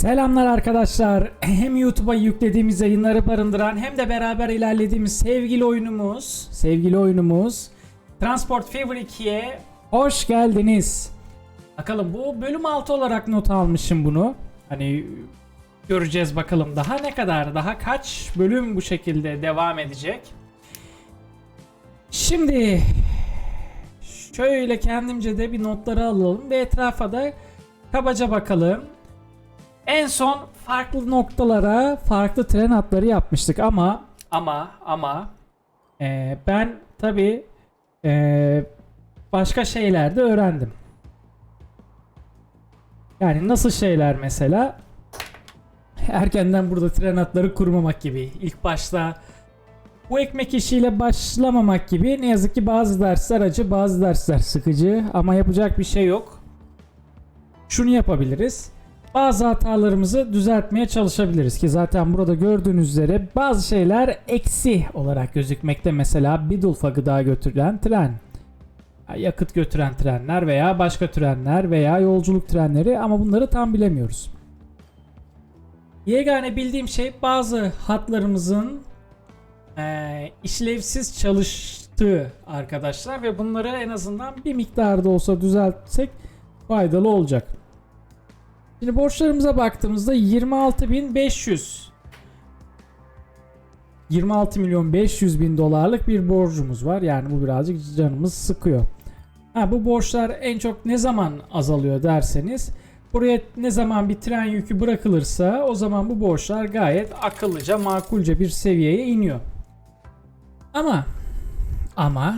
Selamlar arkadaşlar. Hem YouTube'a yüklediğimiz yayınları barındıran hem de beraber ilerlediğimiz sevgili oyunumuz, sevgili oyunumuz Transport Fever 2'ye hoş geldiniz. Bakalım bu bölüm 6 olarak not almışım bunu. Hani göreceğiz bakalım daha ne kadar, daha kaç bölüm bu şekilde devam edecek. Şimdi şöyle kendimce de bir notları alalım ve etrafa da kabaca bakalım. En son farklı noktalara farklı tren hatları yapmıştık ama ama ama eee, ben tabi başka şeyler de öğrendim. Yani nasıl şeyler mesela? Erkenden burada tren hatları kurmamak gibi. İlk başta bu ekmek işiyle başlamamak gibi. Ne yazık ki bazı dersler acı, bazı dersler sıkıcı ama yapacak bir şey yok. Şunu yapabiliriz bazı hatalarımızı düzeltmeye çalışabiliriz ki zaten burada gördüğünüz üzere bazı şeyler eksi olarak gözükmekte mesela Bidulf'a gıda götüren tren yakıt götüren trenler veya başka trenler veya yolculuk trenleri ama bunları tam bilemiyoruz. Yegane bildiğim şey bazı hatlarımızın eee, işlevsiz çalıştığı arkadaşlar ve bunları en azından bir miktarda olsa düzeltsek faydalı olacak. Şimdi borçlarımıza baktığımızda 26.500 26 milyon 500 bin dolarlık bir borcumuz var. Yani bu birazcık canımız sıkıyor. Ha, bu borçlar en çok ne zaman azalıyor derseniz buraya ne zaman bir tren yükü bırakılırsa o zaman bu borçlar gayet akıllıca makulce bir seviyeye iniyor. Ama ama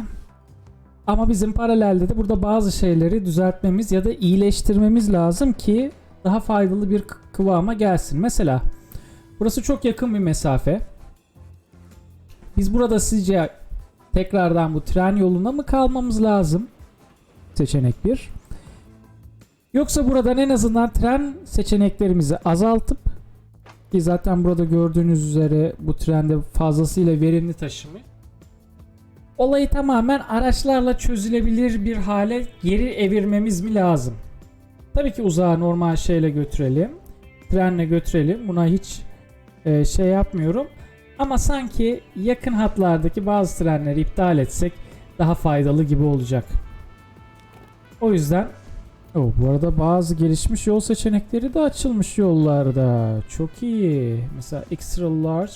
ama bizim paralelde de burada bazı şeyleri düzeltmemiz ya da iyileştirmemiz lazım ki daha faydalı bir kı- kıvama gelsin. Mesela burası çok yakın bir mesafe. Biz burada sizce tekrardan bu tren yoluna mı kalmamız lazım? Seçenek 1. Yoksa buradan en azından tren seçeneklerimizi azaltıp ki zaten burada gördüğünüz üzere bu trende fazlasıyla verimli taşımı olayı tamamen araçlarla çözülebilir bir hale geri evirmemiz mi lazım? Tabii ki uzağa normal şeyle götürelim. Trenle götürelim. Buna hiç e, şey yapmıyorum. Ama sanki yakın hatlardaki bazı trenleri iptal etsek daha faydalı gibi olacak. O yüzden Oh, bu arada bazı gelişmiş yol seçenekleri de açılmış yollarda. Çok iyi. Mesela extra large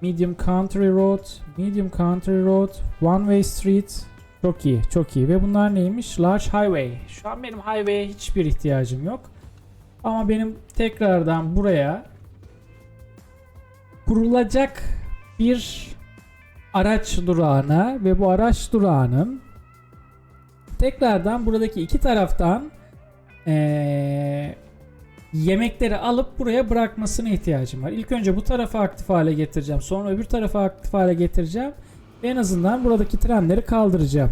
medium country road, medium country road, one way street, çok iyi, çok iyi. Ve bunlar neymiş? Large highway. Şu an benim highway'e hiçbir ihtiyacım yok. Ama benim tekrardan buraya kurulacak bir araç durağına ve bu araç durağının tekrardan buradaki iki taraftan eee, yemekleri alıp buraya bırakmasına ihtiyacım var. İlk önce bu tarafı aktif hale getireceğim. Sonra öbür tarafı aktif hale getireceğim. En azından buradaki trenleri kaldıracağım.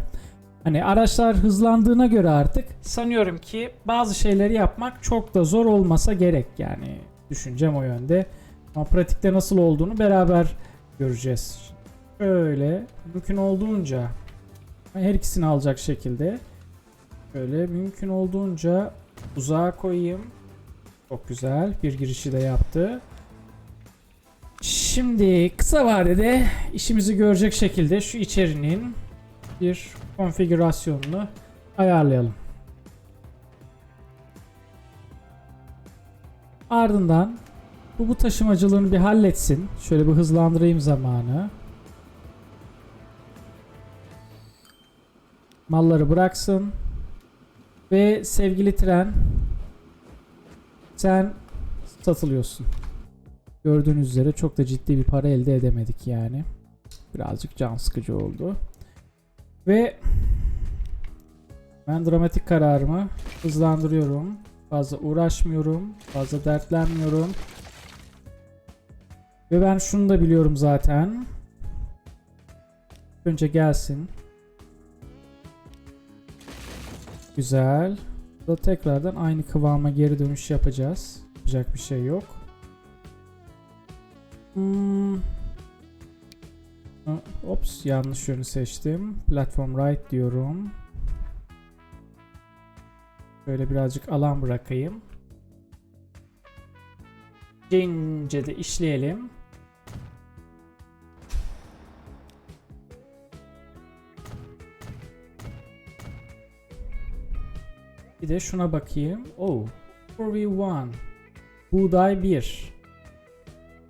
Hani araçlar hızlandığına göre artık sanıyorum ki bazı şeyleri yapmak çok da zor olmasa gerek yani düşüncem o yönde. Ama pratikte nasıl olduğunu beraber göreceğiz. Şöyle mümkün olduğunca her ikisini alacak şekilde böyle mümkün olduğunca uzağa koyayım. Çok güzel bir girişi de yaptı. Şimdi kısa vadede işimizi görecek şekilde şu içerinin bir konfigürasyonunu ayarlayalım. Ardından bu bu taşımacılığını bir halletsin. Şöyle bir hızlandırayım zamanı. Malları bıraksın. Ve sevgili tren sen satılıyorsun. Gördüğünüz üzere çok da ciddi bir para elde edemedik yani. Birazcık can sıkıcı oldu. Ve ben dramatik kararımı hızlandırıyorum. Fazla uğraşmıyorum. Fazla dertlenmiyorum. Ve ben şunu da biliyorum zaten. Önce gelsin. Güzel. Da tekrardan aynı kıvama geri dönüş yapacağız. Yapacak bir şey yok. Hmm. Ops yanlış yönü seçtim. Platform right diyorum. Şöyle birazcık alan bırakayım. ince de işleyelim. Bir de şuna bakayım. Oh. 4v1. Buğday 1.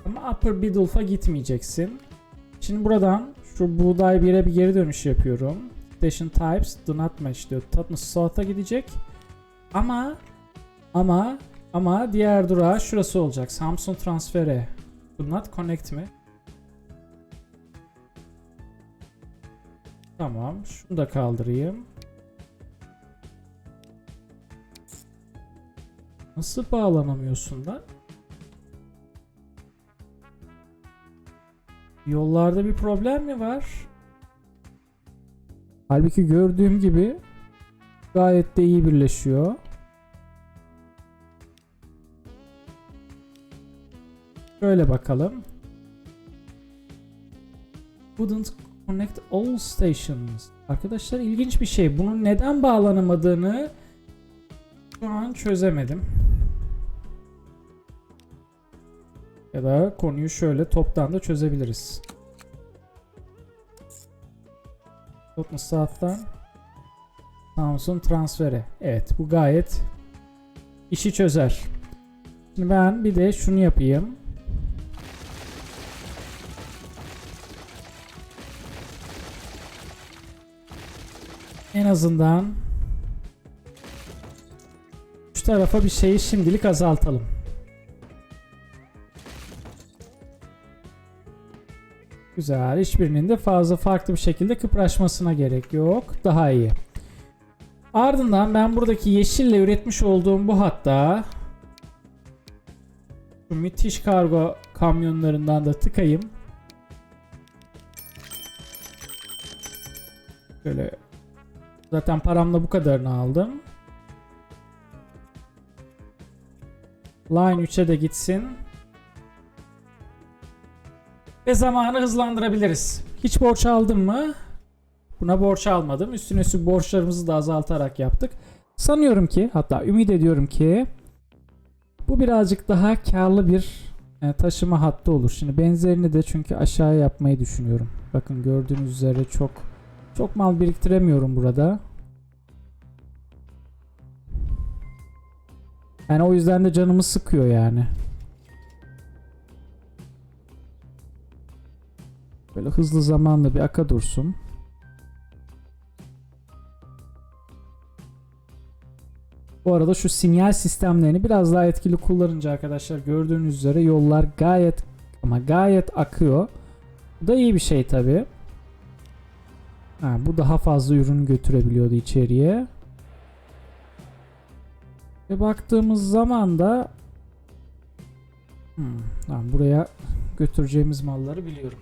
Ama Upper Biddulph'a gitmeyeceksin. Şimdi buradan şu buğday 1'e bir geri dönüş yapıyorum. Station types do not match diyor. Tatnus South'a gidecek. Ama ama ama diğer durağı şurası olacak. Samsung transfere. Do not connect mi? Tamam. Şunu da kaldırayım. Nasıl bağlanamıyorsun lan? Yollarda bir problem mi var? Halbuki gördüğüm gibi gayet de iyi birleşiyor. Şöyle bakalım. Wouldn't connect all stations. Arkadaşlar ilginç bir şey. Bunun neden bağlanamadığını şu an çözemedim. Ya da konuyu şöyle toptan da çözebiliriz. Tottenham South'tan Samsung transferi. Evet bu gayet işi çözer. Şimdi ben bir de şunu yapayım. En azından şu tarafa bir şeyi şimdilik azaltalım. Güzel. Hiçbirinin de fazla farklı bir şekilde kıpraşmasına gerek yok. Daha iyi. Ardından ben buradaki yeşille üretmiş olduğum bu hatta şu müthiş kargo kamyonlarından da tıkayım. Şöyle zaten paramla bu kadarını aldım. Line 3'e de gitsin. Ve zamanı hızlandırabiliriz. Hiç borç aldım mı? Buna borç almadım. Üstüne üstlük borçlarımızı da azaltarak yaptık. Sanıyorum ki hatta ümit ediyorum ki bu birazcık daha karlı bir e, taşıma hattı olur. Şimdi benzerini de çünkü aşağıya yapmayı düşünüyorum. Bakın gördüğünüz üzere çok çok mal biriktiremiyorum burada. Yani o yüzden de canımı sıkıyor yani. Böyle hızlı zamanla bir aka dursun. Bu arada şu sinyal sistemlerini biraz daha etkili kullanınca arkadaşlar gördüğünüz üzere yollar gayet ama gayet akıyor. Bu da iyi bir şey tabi. Ha, bu daha fazla ürün götürebiliyordu içeriye. Ve baktığımız zaman da hmm, tamam, buraya götüreceğimiz malları biliyorum.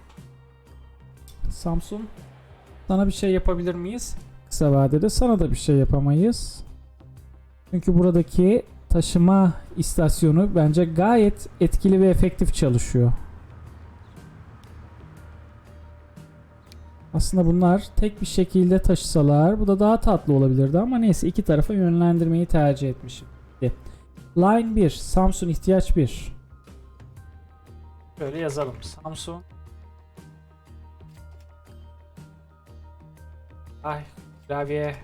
Samsung sana bir şey yapabilir miyiz? Kısa vadede sana da bir şey yapamayız. Çünkü buradaki taşıma istasyonu bence gayet etkili ve efektif çalışıyor. Aslında bunlar tek bir şekilde taşısalar bu da daha tatlı olabilirdi ama neyse iki tarafa yönlendirmeyi tercih etmişim. Line 1, Samsung ihtiyaç 1. Böyle yazalım. Samsung Ay klavye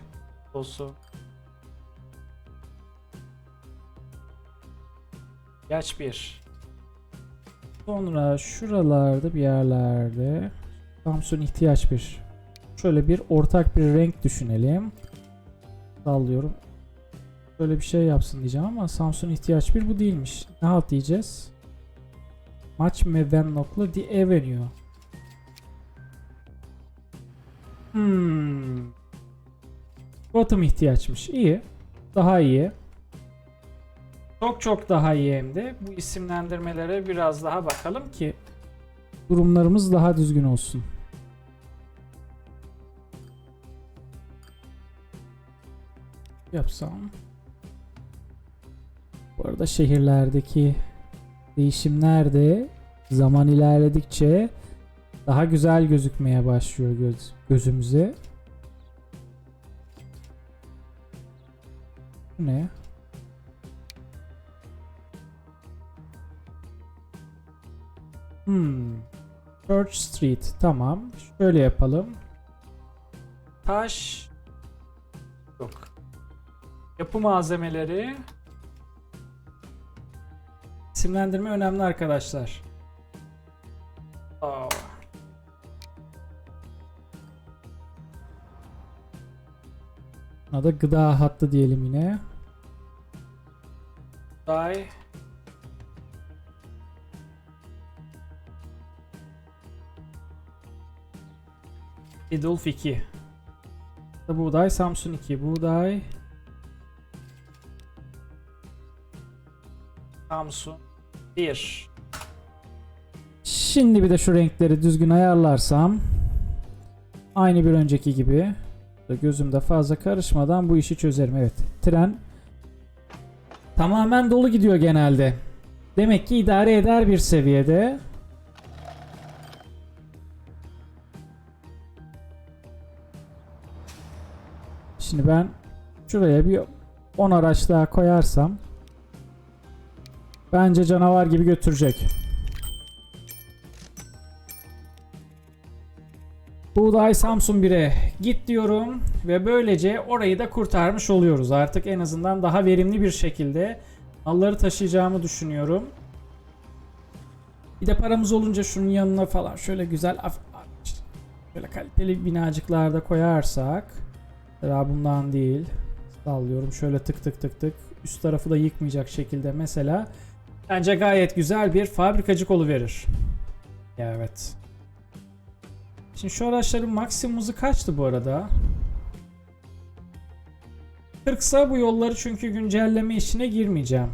olsun. Yaş bir. Sonra şuralarda bir yerlerde Samsung ihtiyaç bir. Şöyle bir ortak bir renk düşünelim. Sallıyorum. Böyle bir şey yapsın diyeceğim ama Samsung ihtiyaç bir bu değilmiş. Ne halt diyeceğiz? Maç Mevenok'la The Avenue. Hmm. Bottom ihtiyaçmış. İyi. Daha iyi. Çok çok daha iyi hem de. Bu isimlendirmelere biraz daha bakalım ki durumlarımız daha düzgün olsun. Yapsam. Bu arada şehirlerdeki değişimler de zaman ilerledikçe daha güzel gözükmeye başlıyor göz, gözümüze. Ne? Hmm. Church Street. Tamam. Şöyle yapalım. Taş. Yok. Yapı malzemeleri. İsimlendirme önemli arkadaşlar. Aa. Buna da gıda hattı diyelim yine. Day. Idulf 2. Buğday Samsun 2. Buğday Samsun 1. Şimdi bir de şu renkleri düzgün ayarlarsam aynı bir önceki gibi gözümde fazla karışmadan bu işi çözerim. Evet. Tren tamamen dolu gidiyor genelde. Demek ki idare eder bir seviyede. Şimdi ben şuraya bir 10 araç daha koyarsam bence canavar gibi götürecek. Buğday Samsun 1'e git diyorum ve böylece orayı da kurtarmış oluyoruz. Artık en azından daha verimli bir şekilde malları taşıyacağımı düşünüyorum. Bir de paramız olunca şunun yanına falan şöyle güzel şöyle kaliteli binacıklar da koyarsak Mesela bundan değil. Sallıyorum şöyle tık tık tık tık. Üst tarafı da yıkmayacak şekilde mesela. Bence gayet güzel bir fabrikacı kolu verir. Evet. Şimdi şu araçların maksimum hızı kaçtı bu arada? 40 sa bu yolları çünkü güncelleme işine girmeyeceğim.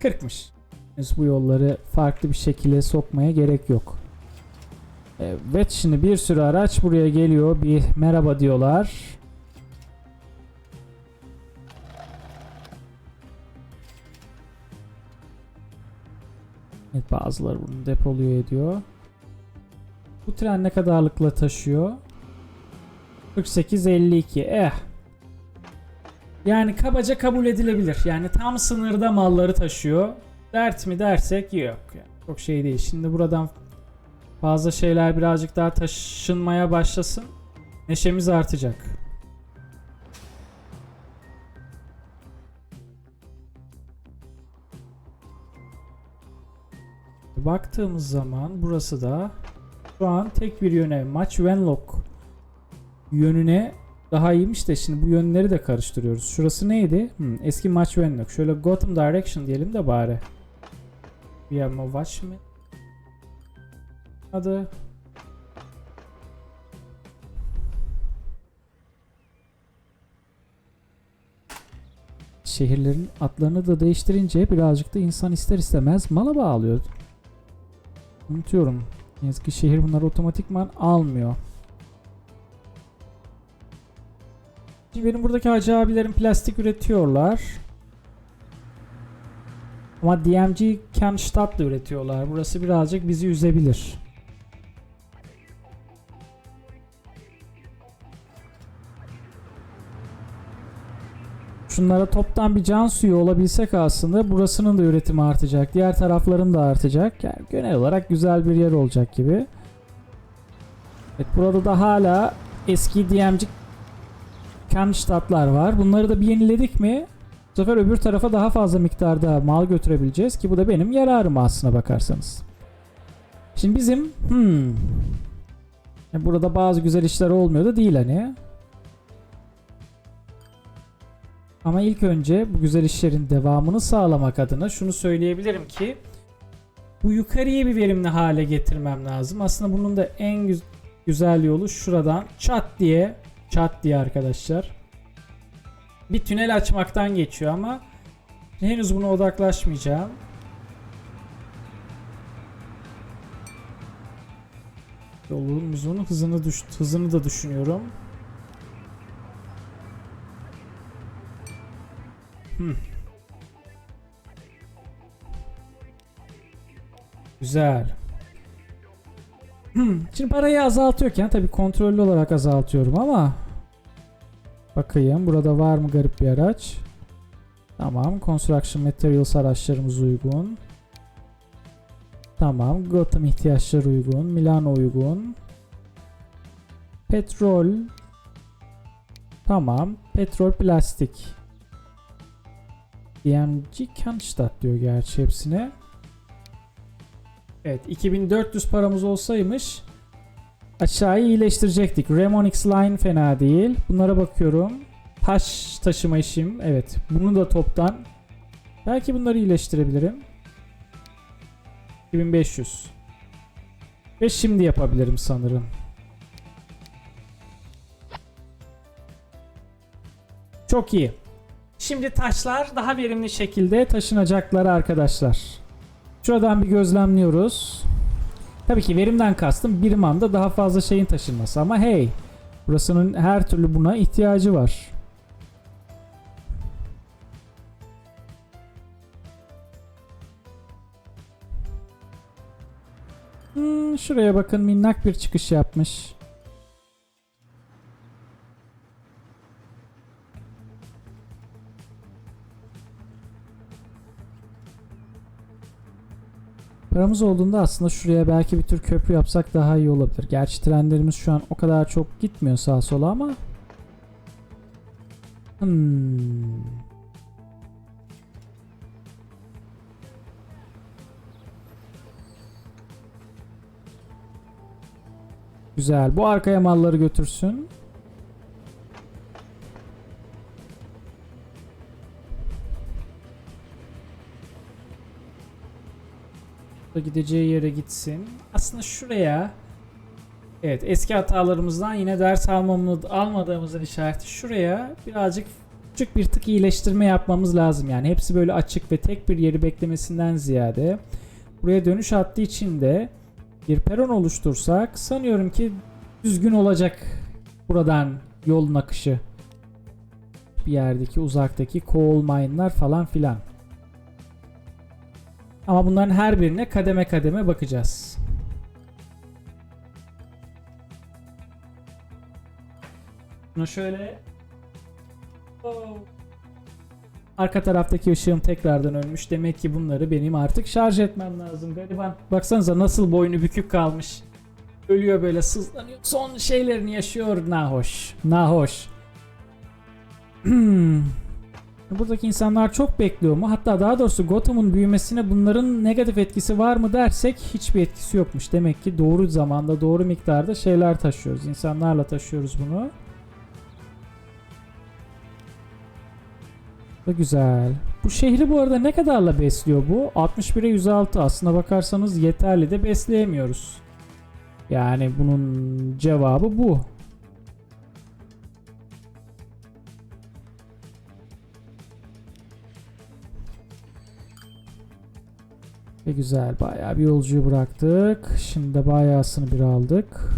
40'mış. Henüz bu yolları farklı bir şekilde sokmaya gerek yok. Evet şimdi bir sürü araç buraya geliyor. Bir merhaba diyorlar. Evet bazıları bunu depoluyor ediyor. Bu tren ne kadarlıkla taşıyor? 48-52 eh. Yani kabaca kabul edilebilir. Yani tam sınırda malları taşıyor. Dert mi dersek yok. Yani çok şey değil. Şimdi buradan fazla şeyler birazcık daha taşınmaya başlasın. Neşemiz artacak. Baktığımız zaman burası da şu an tek bir yöne Match Wenlock yönüne daha iyiymiş de şimdi bu yönleri de karıştırıyoruz. Şurası neydi? Hmm, eski Match Wenlock. Şöyle Gotham Direction diyelim de bari. Bir ama Watch mı? Adı. Şehirlerin adlarını da değiştirince birazcık da insan ister istemez mala bağlıyor. Unutuyorum. Ne yazık ki şehir bunları otomatikman almıyor. Şimdi benim buradaki hacı abilerim plastik üretiyorlar. Ama DMG Kernstadt'la üretiyorlar. Burası birazcık bizi üzebilir. Şunlara toptan bir can suyu olabilsek aslında burasının da üretimi artacak. Diğer tarafların da artacak. Yani genel olarak güzel bir yer olacak gibi. Evet burada da hala eski DMG Kernstadt'lar var. Bunları da bir yeniledik mi bu sefer öbür tarafa daha fazla miktarda mal götürebileceğiz ki bu da benim yararım aslına bakarsanız. Şimdi bizim hmm, burada bazı güzel işler olmuyor da değil hani. Ama ilk önce bu güzel işlerin devamını sağlamak adına şunu söyleyebilirim ki bu yukarıyı bir verimli hale getirmem lazım. Aslında bunun da en güz- güzel yolu şuradan çat diye çat diye arkadaşlar bir tünel açmaktan geçiyor ama henüz buna odaklaşmayacağım. Yolumuzun hızını düş hızını da düşünüyorum. Hmm. Güzel. Hmm. Şimdi parayı azaltıyorken tabii kontrollü olarak azaltıyorum ama Bakayım burada var mı garip bir araç? Tamam. Construction Materials araçlarımız uygun. Tamam. Gotham ihtiyaçları uygun. Milano uygun. Petrol. Tamam. Petrol plastik. DMG Cannstatt diyor gerçi hepsine. Evet 2400 paramız olsaymış aşağıyı iyileştirecektik. Remonix Line fena değil. Bunlara bakıyorum. Taş taşıma işim. Evet. Bunu da toptan. Belki bunları iyileştirebilirim. 2500. Ve şimdi yapabilirim sanırım. Çok iyi. Şimdi taşlar daha verimli şekilde taşınacaklar arkadaşlar. Şuradan bir gözlemliyoruz. Tabii ki verimden kastım bir anda daha fazla şeyin taşınması ama hey burasının her türlü buna ihtiyacı var. Hmm, şuraya bakın minnak bir çıkış yapmış. Paramız olduğunda aslında şuraya belki bir tür köprü yapsak daha iyi olabilir. Gerçi trenlerimiz şu an o kadar çok gitmiyor sağa sola ama. Hmm. Güzel. Bu arkaya malları götürsün. Da gideceği yere gitsin. Aslında şuraya Evet eski hatalarımızdan yine ders almamız, almadığımızın işareti şuraya birazcık küçük bir tık iyileştirme yapmamız lazım. Yani hepsi böyle açık ve tek bir yeri beklemesinden ziyade buraya dönüş hattı için de bir peron oluştursak sanıyorum ki düzgün olacak buradan yolun akışı. Bir yerdeki uzaktaki coal mine'lar falan filan. Ama bunların her birine kademe kademe bakacağız. Bunu şöyle Oh. Arka taraftaki ışığım tekrardan ölmüş. Demek ki bunları benim artık şarj etmem lazım gariban. Baksanıza nasıl boynu bükük kalmış. Ölüyor böyle sızlanıyor. Son şeylerini yaşıyor. Nahoş. Nahoş. Buradaki insanlar çok bekliyor mu? Hatta daha doğrusu Gotham'ın büyümesine bunların negatif etkisi var mı dersek hiçbir etkisi yokmuş. Demek ki doğru zamanda doğru miktarda şeyler taşıyoruz. İnsanlarla taşıyoruz bunu. Da güzel. Bu şehri bu arada ne kadarla besliyor bu? 61'e 106 aslına bakarsanız yeterli de besleyemiyoruz. Yani bunun cevabı bu. Ve güzel bayağı bir yolcuyu bıraktık. Şimdi de bayağısını bir aldık.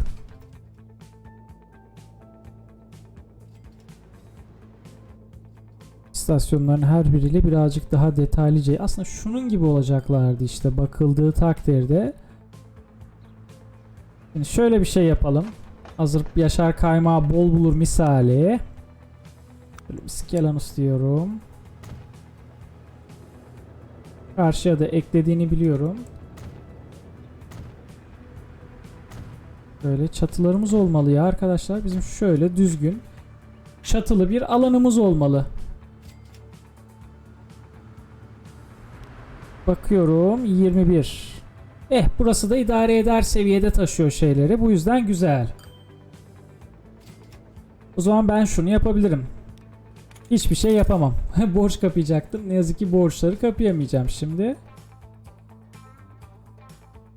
İstasyonların her biriyle birazcık daha detaylıca aslında şunun gibi olacaklardı işte bakıldığı takdirde. Şimdi şöyle bir şey yapalım. Hazır Yaşar Kaymağı bol bulur misali. Böyle bir diyorum. Karşıya da eklediğini biliyorum. Böyle çatılarımız olmalı ya arkadaşlar. Bizim şöyle düzgün çatılı bir alanımız olmalı. Bakıyorum 21. Eh burası da idare eder seviyede taşıyor şeyleri. Bu yüzden güzel. O zaman ben şunu yapabilirim. Hiçbir şey yapamam. Borç kapayacaktım. Ne yazık ki borçları kapayamayacağım şimdi.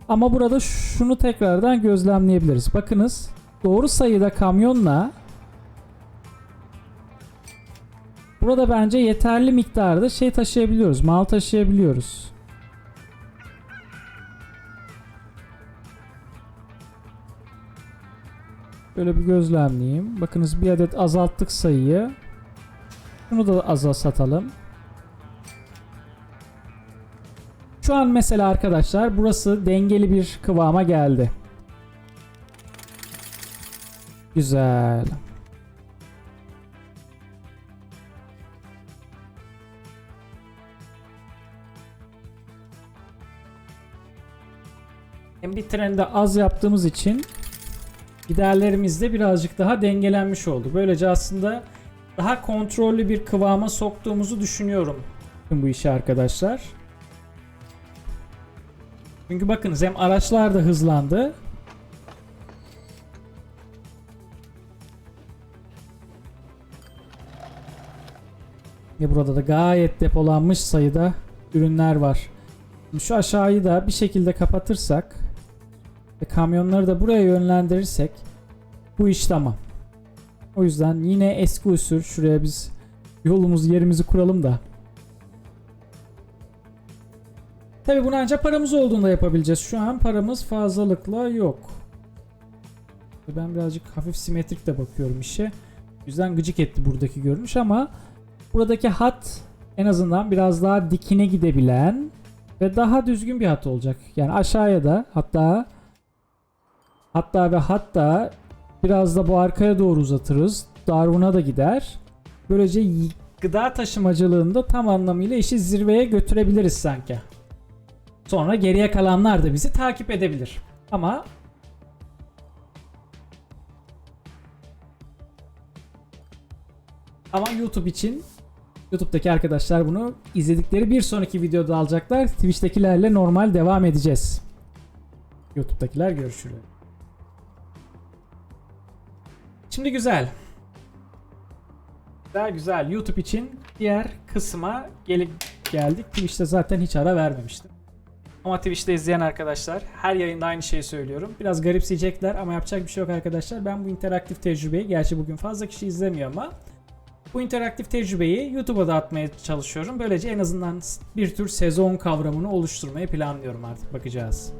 Ama burada şunu tekrardan gözlemleyebiliriz. Bakınız doğru sayıda kamyonla burada bence yeterli miktarda şey taşıyabiliyoruz. Mal taşıyabiliyoruz. Böyle bir gözlemleyeyim. Bakınız bir adet azalttık sayıyı. Bunu da aza satalım. Şu an mesela arkadaşlar burası dengeli bir kıvama geldi. Güzel. Hem bir trende az yaptığımız için giderlerimiz de birazcık daha dengelenmiş oldu. Böylece aslında daha kontrollü bir kıvama soktuğumuzu düşünüyorum bu işi arkadaşlar. Çünkü bakınız hem araçlar da hızlandı. Ve burada da gayet depolanmış sayıda ürünler var. Şu aşağıyı da bir şekilde kapatırsak ve kamyonları da buraya yönlendirirsek bu iş tamam. O yüzden yine eski usul şuraya biz yolumuzu yerimizi kuralım da. Tabi bunu ancak paramız olduğunda yapabileceğiz. Şu an paramız fazlalıkla yok. Ben birazcık hafif simetrik de bakıyorum işe. O yüzden gıcık etti buradaki görünüş ama buradaki hat en azından biraz daha dikine gidebilen ve daha düzgün bir hat olacak. Yani aşağıya da hatta hatta ve hatta biraz da bu arkaya doğru uzatırız. Darwin'a da gider. Böylece gıda taşımacılığında tam anlamıyla işi zirveye götürebiliriz sanki. Sonra geriye kalanlar da bizi takip edebilir. Ama ama YouTube için YouTube'daki arkadaşlar bunu izledikleri bir sonraki videoda alacaklar. Twitch'tekilerle normal devam edeceğiz. YouTube'dakiler görüşürler. Şimdi güzel. Güzel güzel. YouTube için diğer kısma gelip geldik. Twitch'te zaten hiç ara vermemiştim. Ama Twitch'te izleyen arkadaşlar her yayında aynı şeyi söylüyorum. Biraz garipseyecekler ama yapacak bir şey yok arkadaşlar. Ben bu interaktif tecrübeyi gerçi bugün fazla kişi izlemiyor ama bu interaktif tecrübeyi YouTube'a da atmaya çalışıyorum. Böylece en azından bir tür sezon kavramını oluşturmayı planlıyorum artık bakacağız.